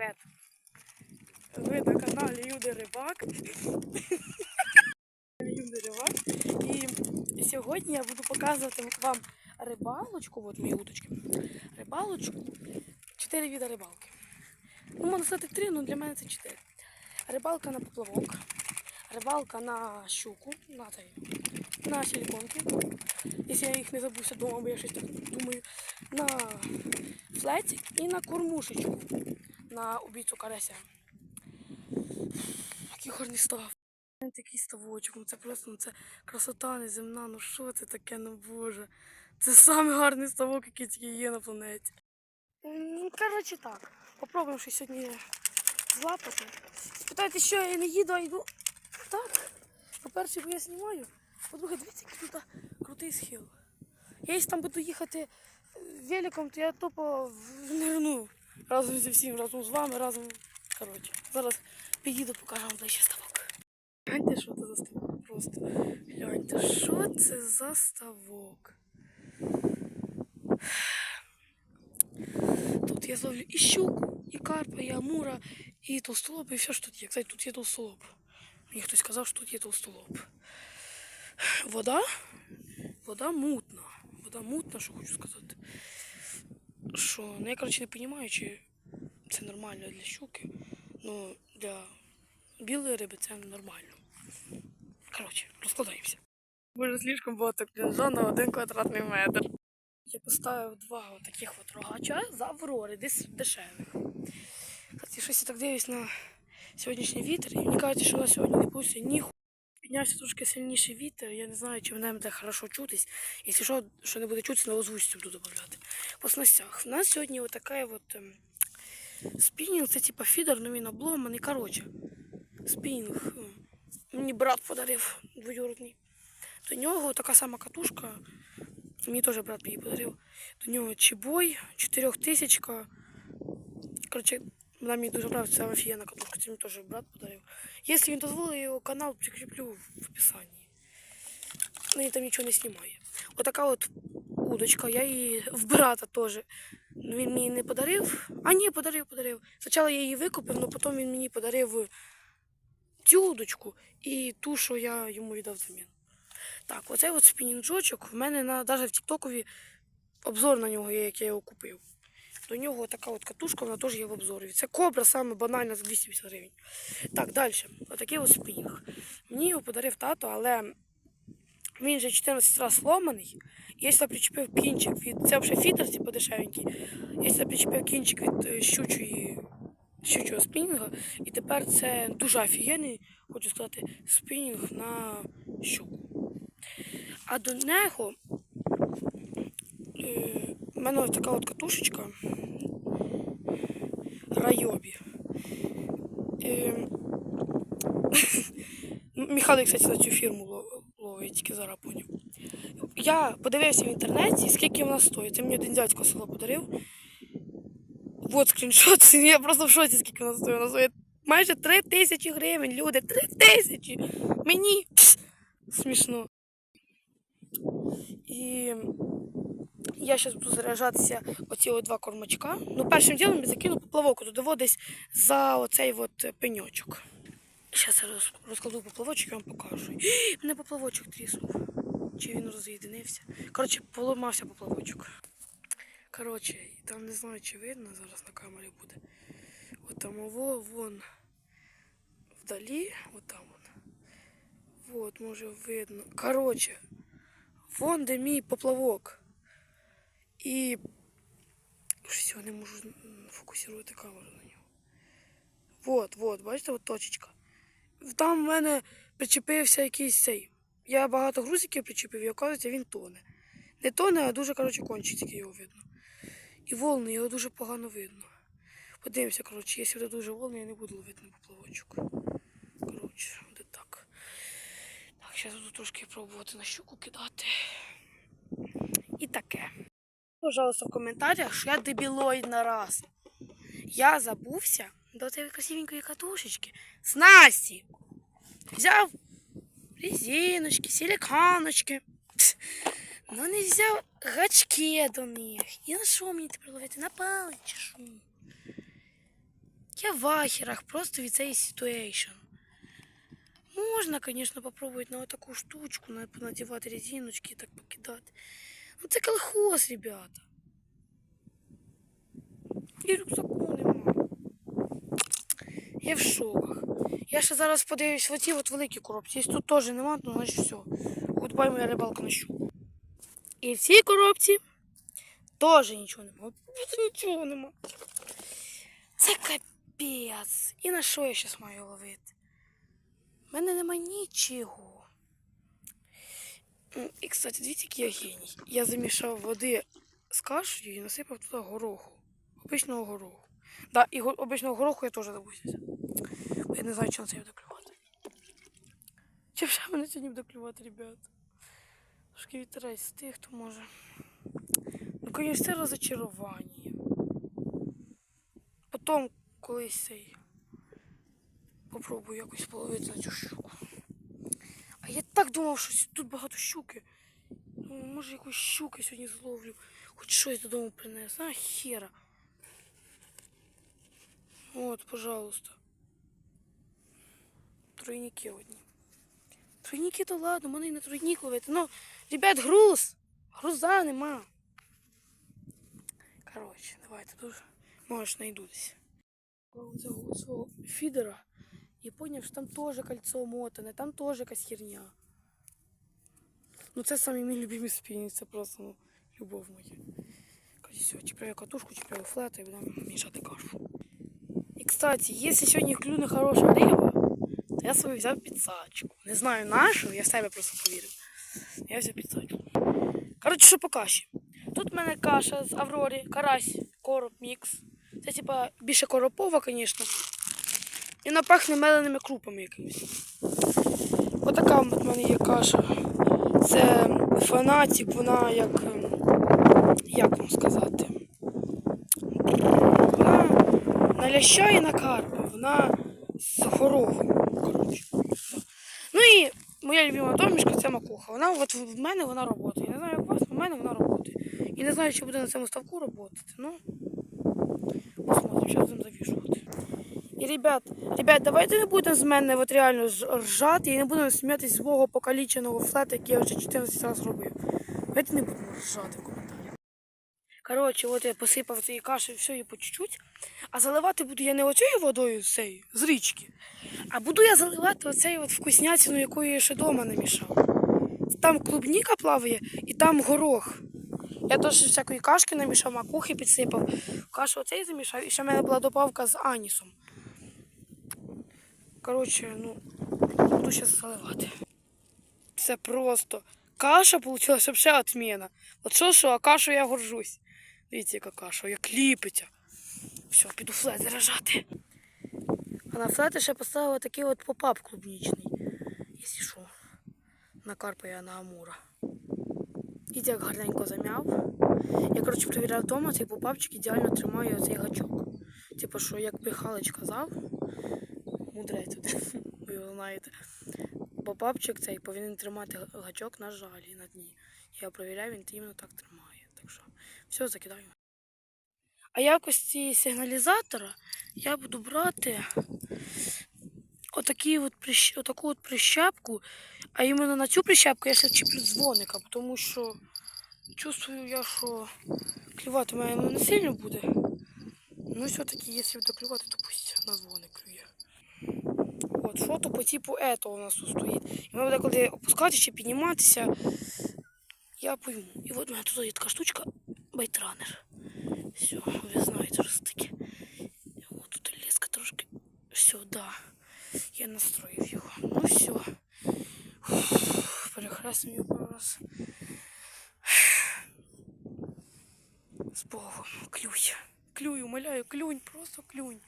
Привет. Ви на каналі Юди Рибак. Юди Рибак. І сьогодні я буду показувати вам рибалочку, от мої уточки. Рибалочку. Чотири види рибалки. Ну, можна сказати три, але для мене це чотири. Рибалка на поплавок, рибалка на щуку, на, цей, на силиконки. Якщо я їх не забувся вдома, бо я щось так думаю. На флеті і на кормушечку на убійцю карася. Який гарний став. Такий ставочок, ну це просто ну це красота неземна, ну що це таке, ну боже. Це самий гарний ставок, який тільки є на планеті. Ну, коротше так. Попробуємо щось сьогодні злапати. Спитайте, що я не їду, а йду. Так. По-перше, бо я знімаю. По-друге, дивіться, який тут крутий схил. Я якщо там буду їхати е, великом, то я тупо в- нирну. Разом зі всім, разом з вами, разом. Коротше, зараз підійду, покажу вам ближче ставок. Гляньте, що це за ставок. Просто гляньте, що це за ставок. Тут я зловлю і щуку, і карпа, і амура, і толстолоб, і все, що тут є. Кстати, тут є толстолоб. Мені хтось сказав, що тут є толстолоб. Вода? Вода мутна. Вода мутна, що хочу сказати. Що, ну я, коротше, не розумію, чи це нормально для щуки. Ну, для білої риби це нормально. Коротше, розкладаємося. Боже, слишком багато клінжа на один квадратний метр. Я поставив два таких от рогача з Аврори, десь дешевих. Кстати, щось я так дивлюсь на сьогоднішній вітер, і мені кажуть, що на сьогодні не пустить ні ху- Піднявся трошки сильніший вітер, я не знаю, чи мене буде хорошо чутись. Якщо що, що не буде чутись, на озвучці буду додавати. По снастях. У нас сьогодні от така от ем, спінінг, це типа фідер, ну він обломаний. Коротше, спінінг. м, Мені брат подарив двоюродний. До нього така сама катушка. Мені теж брат її подарив. До нього чебой, 4000. Коротше, вона мені дуже подобається, це офігенна катушка, це мені теж брат подарив. Якщо він дозволить, я його канал прикріплю в описанні. Ну, він там нічого не знімає. Отака от удочка, я її в брата теж. Ну, Він мені не подарив. А ні, подарив, подарив. Спочатку я її викупив, але потім він мені подарив цю удочку і ту, що я йому віддав взамін. Так, оцей от спінінджочок в мене на, навіть в Тіктокові обзор на нього є, як я його купив. До нього така от катушка, вона теж є в обзорі. Це кобра саме банальна за 250 гривень. Так, далі. Отакий от спінінг. Мені його подарив тато, але він вже 14 разів сломаний. Я сюди причепив кінчик від. Це взагалі фідер, типу дешевенький. Я сюди причепив кінчик від е, щучої, щучого спінінга. І тепер це дуже офігенний, хочу сказати, спінінг на щуку. А до нього е, в мене ось така от катушечка Райобі. Е, Михайло, кстати, на цю фірму ловить, тільки зараз поняв. Я подивився в інтернеті, скільки вона стоїть. Це мені один дядько село подарив. Вот скріншот. Я просто в шоці, скільки вона стоїть. Вона стоїть майже 3 тисячі гривень, люди. 3 тисячі! Мені смішно. І я зараз буду заряджатися оці два кормачка. Ну, першим ділом я закину поплавок туди десь за оцей от пеньочок. Зараз я роз- розкладу поплавочок і вам покажу. Мене поплавочок тріснув. Чи він роз'єдинився? Коротше, поламався поплавочок. Коротше, там не знаю, чи видно зараз на камері буде. От там ово, вон вдалі, от там вон. Вот, може видно. Коротше, вон де мій поплавок. І я не можу фокусувати камеру на нього. Вот, вот, бачите, от точечка. Там в мене причепився якийсь цей. Я багато грузиків причепив, і оказується, він тоне. Не тоне, а дуже коротше кончить, його видно. І волни, його дуже погано видно. Подивимося, коротше, якщо буде дуже волно, я не буду ловити на поплавочок. Коротше, буде так. Так, зараз буду трошки пробувати на щуку кидати. І таке. Пожалуйста, в коментарях, що я дебілоїд на раз. Я забувся до цієї красивенької катушечки. Снасті. Взяв резиночки, силиканочки. Тс. Ну не взяв гачки до них. І на що мені тепер ловити? На палець чи що? Я в ахерах просто від цієї ситуейшн. Можна, звісно, попробувати на таку штучку, на- понадівати резиночки і так покидати. Ну це колхоз, ребята. І рюкзаку нема. Я в шоках. Я ще зараз подивлюсь в оці от великі коробці. Якщо тут теж нема, то значить все. Гудбай моя рибалка на щуку. І в цій коробці теж нічого нема. Просто нічого нема. Це капець. І на що я зараз маю ловити? У мене нема нічого. І, кстати, дивіться, який я геній. Я замішав води з кашею і насипав туди гороху. Обичного гороху. Да, і го- обичного гороху я теж забувся. Я не знаю, чи на це я буду клювати. Чи вже мене сьогодні буде клювати, ребят? Трошки вітерець з тих, хто може. Ну, конечно, це розочарування. Потім колись цей попробую якось половити на цю щуку. А я так думав, що тут багато щуки. Ну, може якусь щуки сьогодні зловлю. Хоч щось додому принесу. А хера. От, пожалуйста. Тройники одні. Тройники то ладно, мене і на тройник ловити. Ну, ребят, груз! Груза нема. Коротше, давайте дуже. Може, знайду десь. Цього свого фідера. І поняв, що там теж кольцо мотане, там теж якась херня. Ну це самі мій любимі спінні, це просто ну, любов моя. Короче, все, чіпляю катушку, чіпляю флет і будемо мішати кашу. І, кстати, якщо сьогодні клюне хороша риба, то я собі взяв підсачку. Не знаю нашу, я в себе просто повірив. Я взяв підсачку. Коротше, що по каші? Тут в мене каша з Аврорі, карась, короб, мікс. Це типа більше коропова, звісно. І вона пахне меленими крупами якимись. Отака в мене є каша. Це фанатик, вона як. Як вам сказати? Вона на ляща і на карпа. Вона з горохом. Ну і моя любима домішка це макуха. Вона от в мене вона працює. Я не знаю, як вас, в мене вона працює. І не знаю, чи буде на цьому ставку працювати. Ну, посмотрим, зараз будемо завішувати. І, ребят, ребят, давайте не будемо з мене от реально ржати і не будемо сміятися з мого покаліченого флета, який я вже 14 разів робив. Давайте не будемо ржати. Коротше, от я посипав цієї каші все і по чуть-чуть. А заливати буду я не оцією водою з з річки, а буду я заливати оцею от вкуснятину, яку я ще вдома намішав. Там клубніка плаває і там горох. Я теж всякої кашки намішав, макухи підсипав. Кашу оцей замішав, і ще в мене була добавка з анісом. Коротше, ну, буду зараз заливати. Це просто. Каша вийшла взагалі отміна. От що, що, а кашу я горжусь. Дивіться, яка каша, як ліпиться. Все, піду флет заряджати. А на флети ще поставила такий от попап клубнічний. Якщо що. На карпа я на амура. І як гарненько зам'яв. Я, коротше, перевіряв вдома, цей попапчик ідеально тримає оцей гачок. Типу, що як Михалич казав, мудрець один, ви його знаєте. Попапчик цей повинен тримати гачок на жалі на дні. Я перевіряю, він іменно так тримає. Все, закидаю. А якості сигналізатора я буду брати отакі от прищ... отаку от прищепку, а іменно на цю прищепку я ще чіплю дзвоника, тому що чувствую я, що клювати мене не сильно буде. Ну, все-таки, якщо буде клювати, то пусть на дзвоник клює. От, що то по типу ето у нас тут стоїть. І ми буде коли опускатися чи підніматися, я пойму. І от у мене тут є така штучка, байтранер. Все, ви знаєте, що таке. От тут леска трошки. Да. Я настроїв його. Ну все. Перехрестимо його пару. З Богом. Клюй. клюй, умоляю, клюнь, просто клюнь.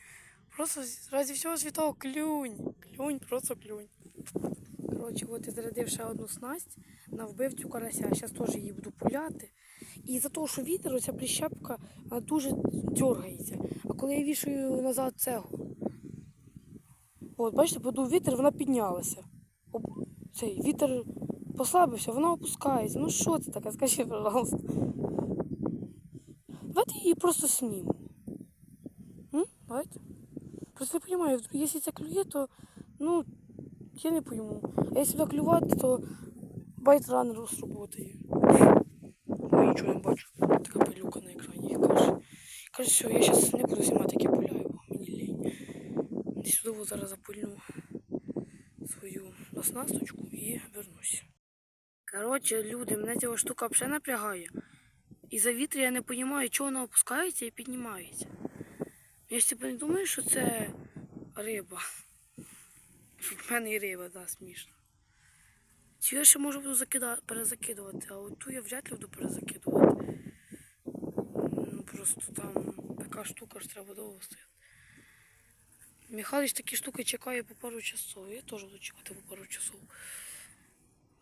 Просто раді всього святого клюнь. Клюнь, просто клюнь. Коротше, от я зарядив ще одну снасть на вбивцю карася. Зараз теж її буду пуляти. І за того, що вітер, оця прищепка дуже дергається. А коли я вішаю назад цегу, от бачите, подув вітер, вона піднялася. Оп- Цей вітер послабився, вона опускається. Ну що це таке? Скажіть, пожалуйста. Давайте її просто снімемо. Давайте. Просто не розумію, якщо це клює, то ну, я не пойму. А якщо клювати, то байтранер сработає. Нічого не бачу. Така пилюка на екрані. Каже, каже, все, я зараз не буду знімати, як я пуляю, бо мені лінь. Сюди зараз запульну свою оснасточку і вернусь. Коротше, люди, мене ця штука взагалі напрягає. І за вітер я не розумію, чого вона опускається і піднімається. Я ж типу не думаю, що це риба. В мене і риба, да, смішно. Цю я ще можу буду перезакидувати, а от ту я вряд ли буду перезакидувати. Ну просто там така штука ж треба довго стояти. Михайлович такі штуки чекає по пару часов. Я теж буду чекати по пару часов.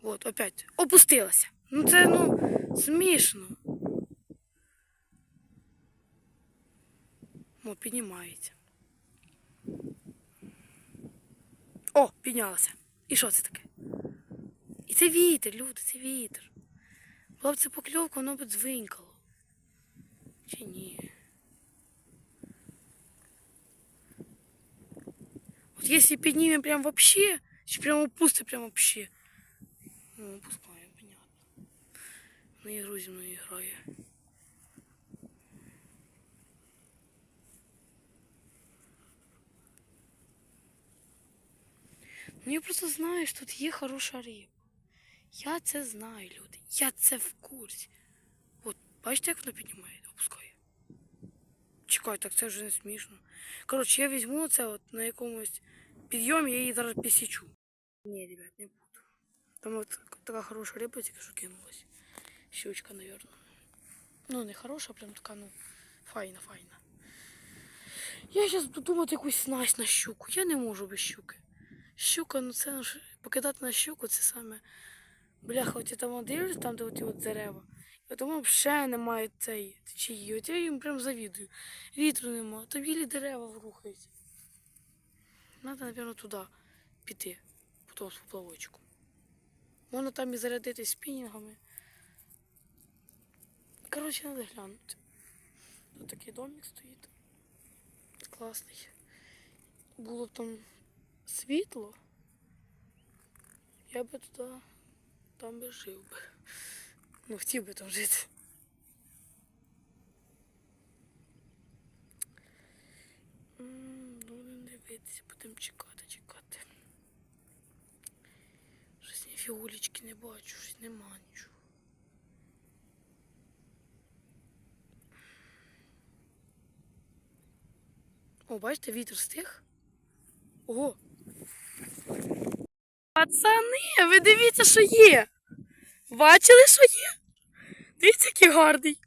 От, опять. Опустилася. Ну це ну смішно. О, піднімається. О, піднялася. І що це таке? І це вітер, люди, це вітер. Була б це покльовка, воно б дзвинькало. Чи ні? От якщо піднімемо прям вообще, чи прям опустимо прям вообще. Ну, опускаємо, понятно. На ігру зі мною грає. Ну я просто знаю, що тут є хороша риба. Я це знаю, люди. Я це в курсі. От, бачите, як воно піднімає, опускає. Чекай, так це вже не смішно. Коротше, я візьму це от на якомусь підйомі, я її зараз підсічу. Ні, ребят, не буду. Там от така хороша риба, тільки що кинулась. Щучка, мабуть. Ну, не хороша, прям така, ну, файна, файна. Я зараз буду думати якусь снасть на щуку. Я не можу без щуки. Щука, ну це ж- покидати на щуку, це саме. Бляха, оті там дивлюсь, там де оті от дерева. І тому взагалі немає цієї течії. От я їм прям завідую. Вітру нема, то білі дерева рухаються. Треба, напевно, туди піти, по тому поплавочку. Можна там і зарядитись спінінгами. Коротше, треба глянути. Тут такий домик стоїть. Класний. Було б там світло, я би туди там би жив би. Ну, хотів би там жити. М, Будемо дивитися, будемо чекати, чекати. Щось ні фігулечки не бачу, щось нема нічого. О, бачите, вітер стих. Ого. Пацани, ви дивіться, що є. Бачили, що є? Дивіться, який гарний.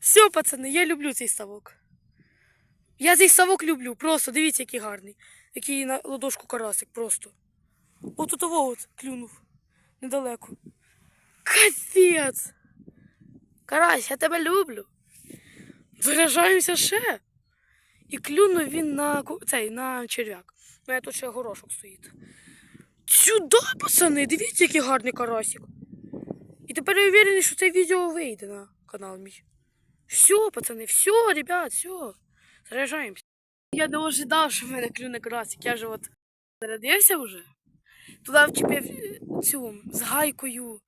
Все, пацани, я люблю цей ставок. Я цей ставок люблю. Просто дивіться, який гарний. Який на ладошку карасик просто. От у того от клюнув. Недалеко. Капець. Карась, я тебе люблю. Заряджаємося ще. І клюнув він на цей, на черв'як. У мене тут ще горошок стоїть. Сюди, пацани, дивіться, який гарний карасик. І тепер я уверений, що це відео вийде на канал мій. Все, пацани, все, ребят, все. Заряджаємося. Я не ожидав, що в мене клюне карасик. Я же от зарядився вже. Туди вчепив е, цю з гайкою.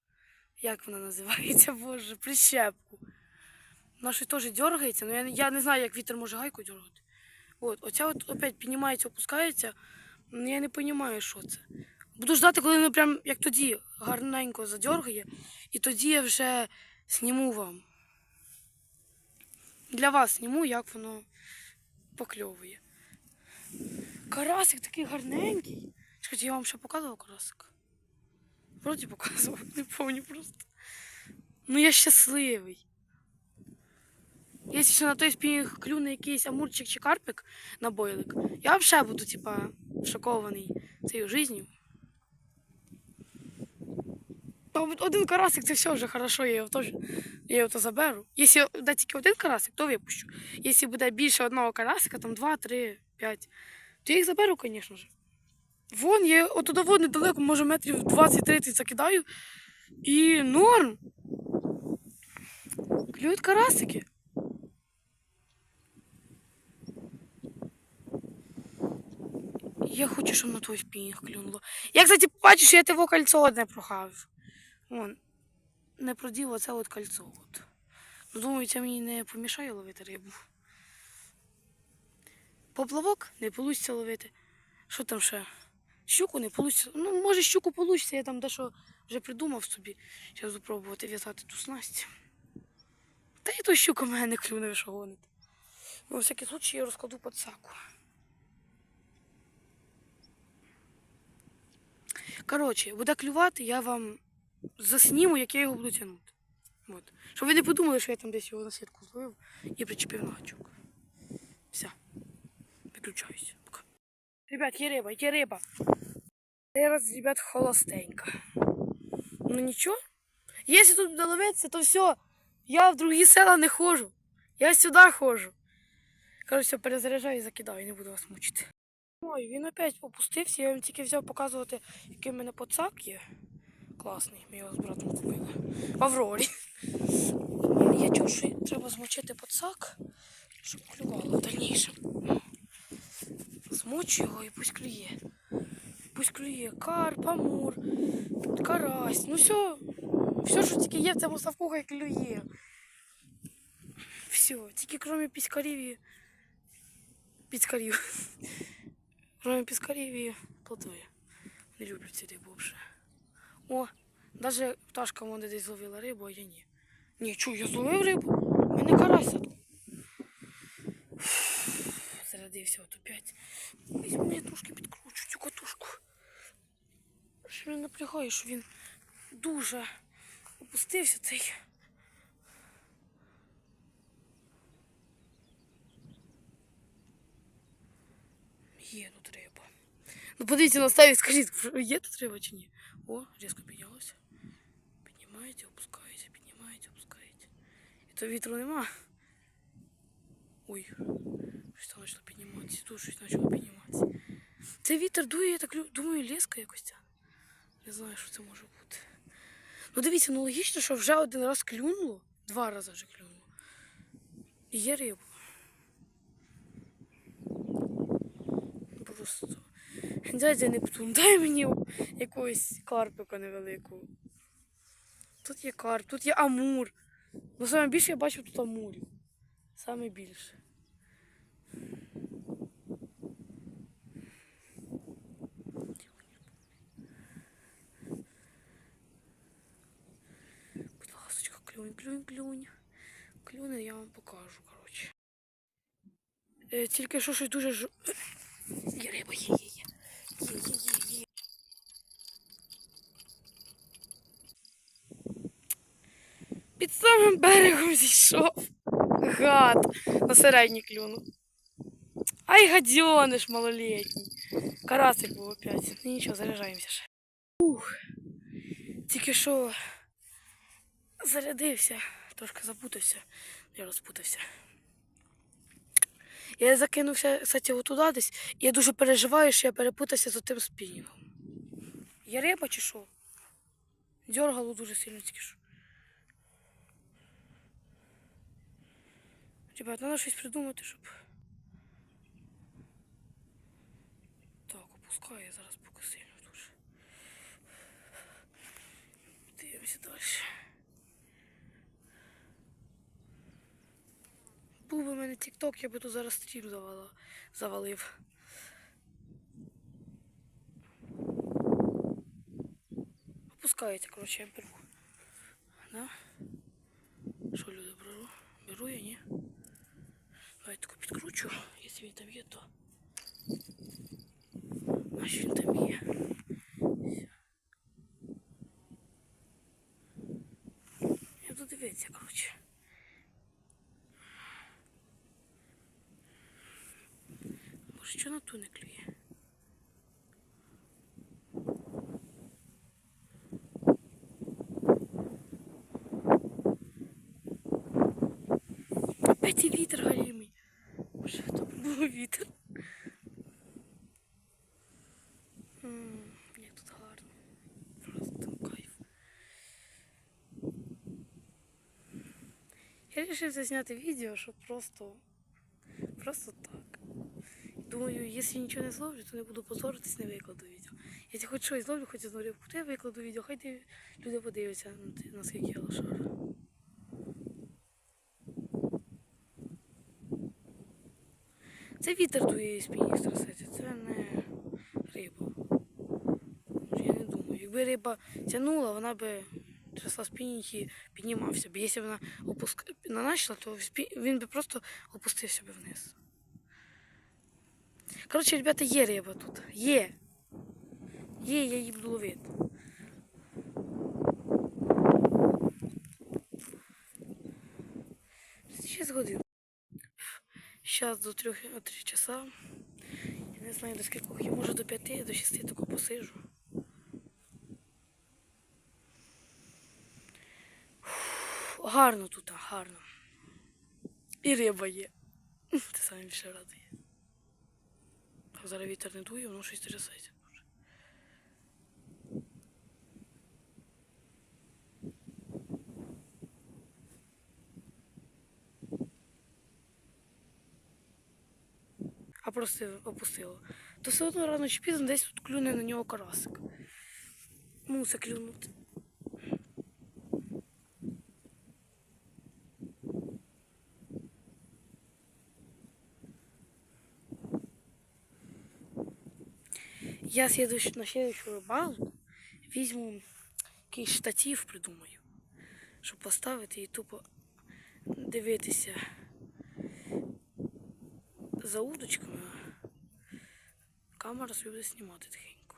Як вона називається, боже, прищепку. Щось теж дергається, але я, не- я не знаю, як вітер може гайку дергати. От, оця от опять піднімається, опускається. Ну, я не розумію, що це. Буду ждати, коли воно прям як тоді гарненько задергає, і тоді я вже зніму вам. Для вас зніму, як воно покльовує. Карасик такий гарненький. Чекайте, я вам ще показував карасик. Вроді показував, не пам'ятаю просто. Ну я щасливий. Якщо ще на той спінінг клюне якийсь амурчик чи карпик на бойлик, я взагалі буду, типа, шокований цією життю. Один карасик це все вже хорошо, я його теж я його заберу. Якщо буде тільки один карасик, то випущу. Якщо буде більше одного карасика, там два, три, п'ять, то я їх заберу, звісно ж. Вон, я отуда вон недалеко, може метрів 20-30 закидаю. І норм. Клюють карасики. Я хочу, щоб на твій спінінг клюнуло. Я, кстати, бачу, що я тебе кольцо одне прохавив. Вон. Не продів оце от кольцо. От. Думаю, це мені не помішає ловити рибу. Поплавок не вийде ловити. Що там ще? Щуку не вийде. Ну, може, щуку вийде, я там дещо вже придумав собі. Зараз буду пробувати в'язати ту снасть. Та і то щука мене не клюне, що гоните. Ну, всякий случай я розкладу подсаку. Коротше, буде клювати, я вам засніму, як я його буду тягнути. От. Щоб ви не подумали, що я там десь його на сітку зловив і причепив на гачок. Все. Виключаюсь. Пока. Ребят, є риба, є риба. Зараз, ребят, холостенько. Ну нічого. Якщо тут буде ловитися, то все. Я в другі села не ходжу. Я сюди ходжу. Коротше, все, перезаряджаю і закидаю, не буду вас мучити. Ой, він опять опустився, я вам тільки взяв показувати, який в мене поцак є. Класний, ми його з братом купили. Аврорі. Я чув, що треба змочити поцак, щоб клювало в дальнішому. Змочу його і пусть клює. Пусть клює карп, амур, карась. Ну все, все, що тільки є в цьому ставку, хай клює. Все, тільки крім піскарів і піскарів. Кроме піскарів і плотвої. Не люблю ці рибу вже. О, навіть пташка вон десь зловила рибу, а я ні. Ні, чу, я зловив рибу. Мене карася тут. Зарядився от опять. Візьму я трошки підкручу цю катушку. Що він напрягає, що він дуже опустився цей. Є тут риба. Ну подивіться на ставі, скажіть, є тут риба чи ні? О, різко піднялося. Піднімаєте, опускаєте, піднімаєте, опускаєте. І то вітру нема. Ой, щось там почало підніматися, тут щось почало підніматися. Це вітер дує, я так думаю, леска якось. Не знаю, що це може бути. Ну дивіться, ну логічно, що вже один раз клюнуло, два рази вже клюнуло. І є риба. Просто. Дядя Нептун, дай мені якогось карпика невеликого. Тут є карп, тут є амур. Ну саме більше я бачу тут амурів. Саме більше. Будь ласочка, клюнь, клюнь, клюнь. Клюне я вам покажу, коротше. Е, тільки що щось дуже ж... Є риба, є, є, є. Під самим берегом зійшов. Гад. На середній клюнув. Ай, гадьониш малолетній. Карасик був опять. Ну нічого, заряджаємося ще. Ух. Тільки що зарядився. Трошки запутався. Я розпутався. Я закинувся, кстати, отуда десь. І я дуже переживаю, що я перепутався з тим спінінгом. Я риба чи що? Дергало дуже сильно тільки що. Ребят, треба щось придумати, щоб. Так, опускаю я зараз поки сильно дуже. Дивимося далі. Був би в мене тік-ток, я би тут зараз стрім завала, завалив. Опускається, коротше, я беру. Да? Що люди беру? Беру я, ні? Давай таку підкручу, якщо він там є, то. Значить він там є. Все. Я буду дивитися, коротше. Що на ту не клює? Опять і вітер галімий. Боже, то був вітер. Я вирішив зняти відео, щоб просто, просто. Думаю, якщо нічого не зловлю, то не буду позоритись, не викладу відео. Якщо хоч щось зловлю, хоч одну рибку, то я викладу відео, хай люди подивляться, наскільки я лошара. Це вітер дує з піні трясеться, це не риба. Я не думаю. Якби риба тягнула, вона би трясла з піні і піднімався б. Якщо вона опуск... наначила, то він би просто опустився би вниз. Коротше, ребята, є риба тут. Є. Є, я її буду ловити. Шість годин. Зараз до трьох до три часа. Я не знаю до скількох. Я може до п'яти, до шести тако посижу. Гарно тут, гарно. І риба є. Це саме більше радує. А Зараз вітер не дує, воно щось трясеться. А просто опустило. То все одно рано чи пізно десь тут клюне на нього карасик. Мусить клюнути. Я съеду на следующую рибалку, візьму якийсь штатив, придумаю, щоб поставити і тупо дивитися за удочками. Камера собі буде знімати тихенько.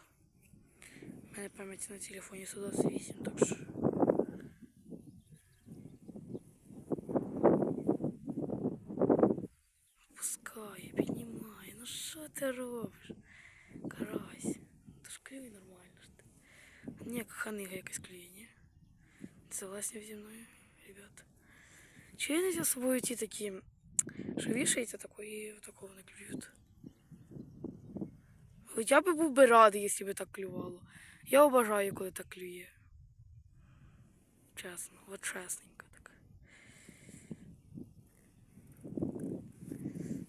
У мене пам'ять на телефоні 128, так що. Пускає, піднімає. Ну що ти робиш? Карась. Та ж клює нормально ж ти. Ні, як ханига якась клює, ні? Согласні зі мною, ребята. Чи я не взяв з собою ті такі, що вішається тако і такого не клюють? От я би був би радий, якщо би так клювало. Я обожаю, коли так клює. Чесно, от чесненько так.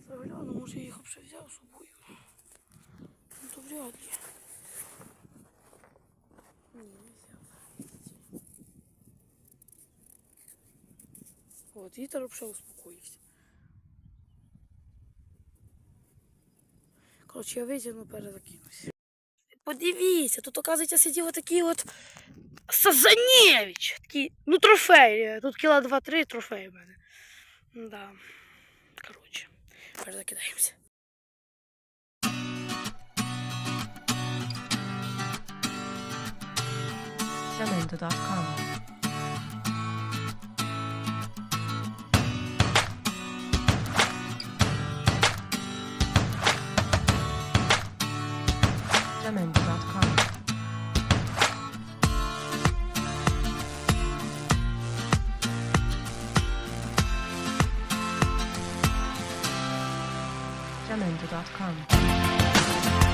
Загляну, може я їх взяв з собою. Ну то вряд ли. Ні, не взяв. От, вітер взагалі успокоївся. Коротше, я витягну, перезакинусь. Подивіться, тут, оказується, сидів отакий от Сазанєвич. Такий, ну, трофей. Тут кіла два-три трофеї в мене. Да. Коротше, перезакидаємося. Jamendo.com. clement.com. Jamendo.com.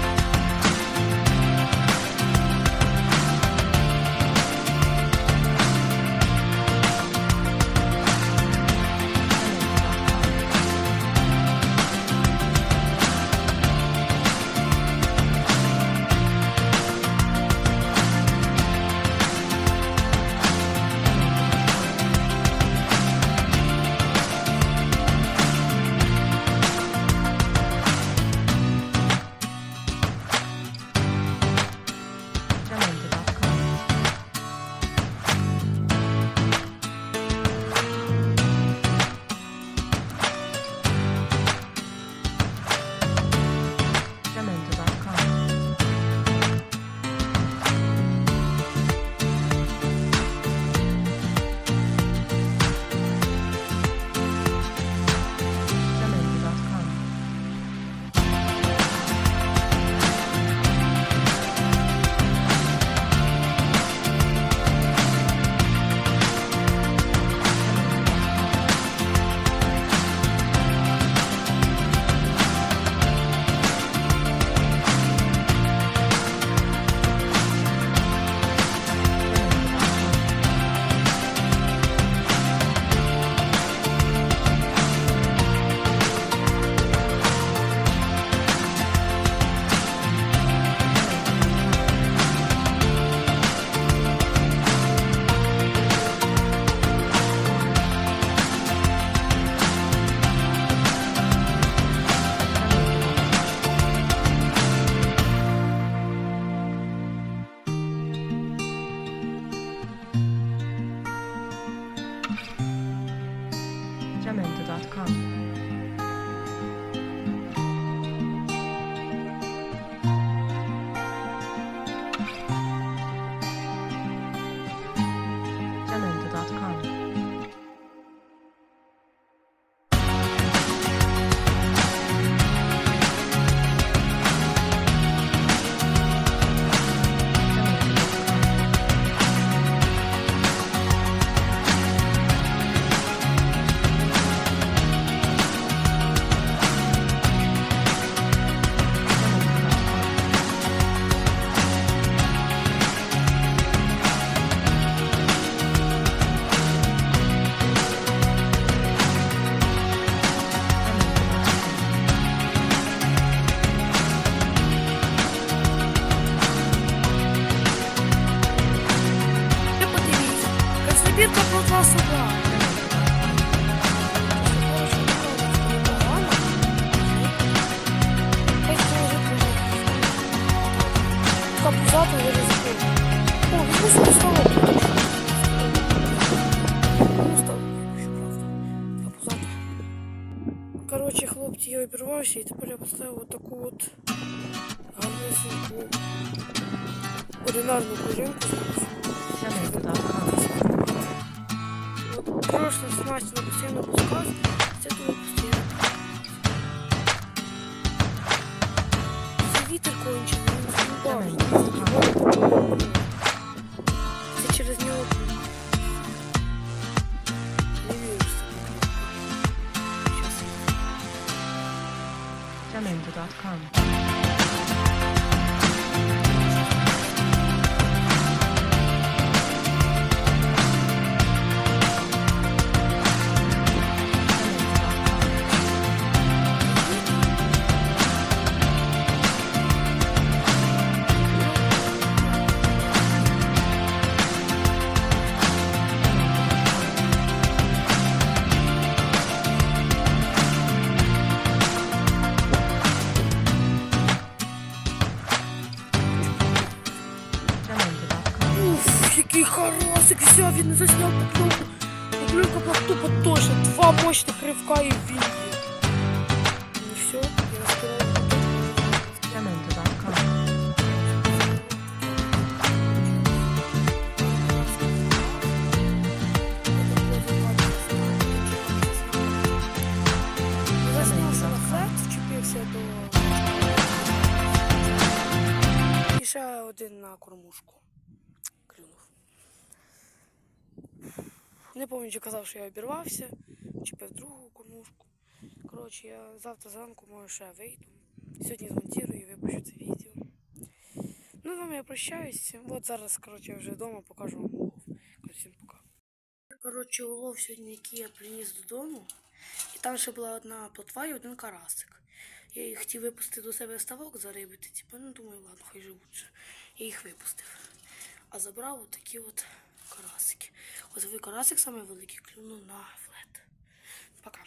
Amazon.com. Пам'ятаю, казав, що я обірвався, чіпив другу кормушку. Коротше, я завтра зранку може ще вийду. Сьогодні змонтую і випущу це відео. Ну, з вами я прощаюсь. От зараз, коротше, я вже вдома покажу вам улов. Всім пока. Коротше, улов сьогодні, який я приніс додому. І там ще була одна плотва і один карасик. Я їх хотів випустити до себе ставок зарибити. Типу, ну думаю, ладно, хай живуть. Я їх випустив. А забрав отакі от карасики. Ось ви карасик саме великий клюнув на флет. Пока.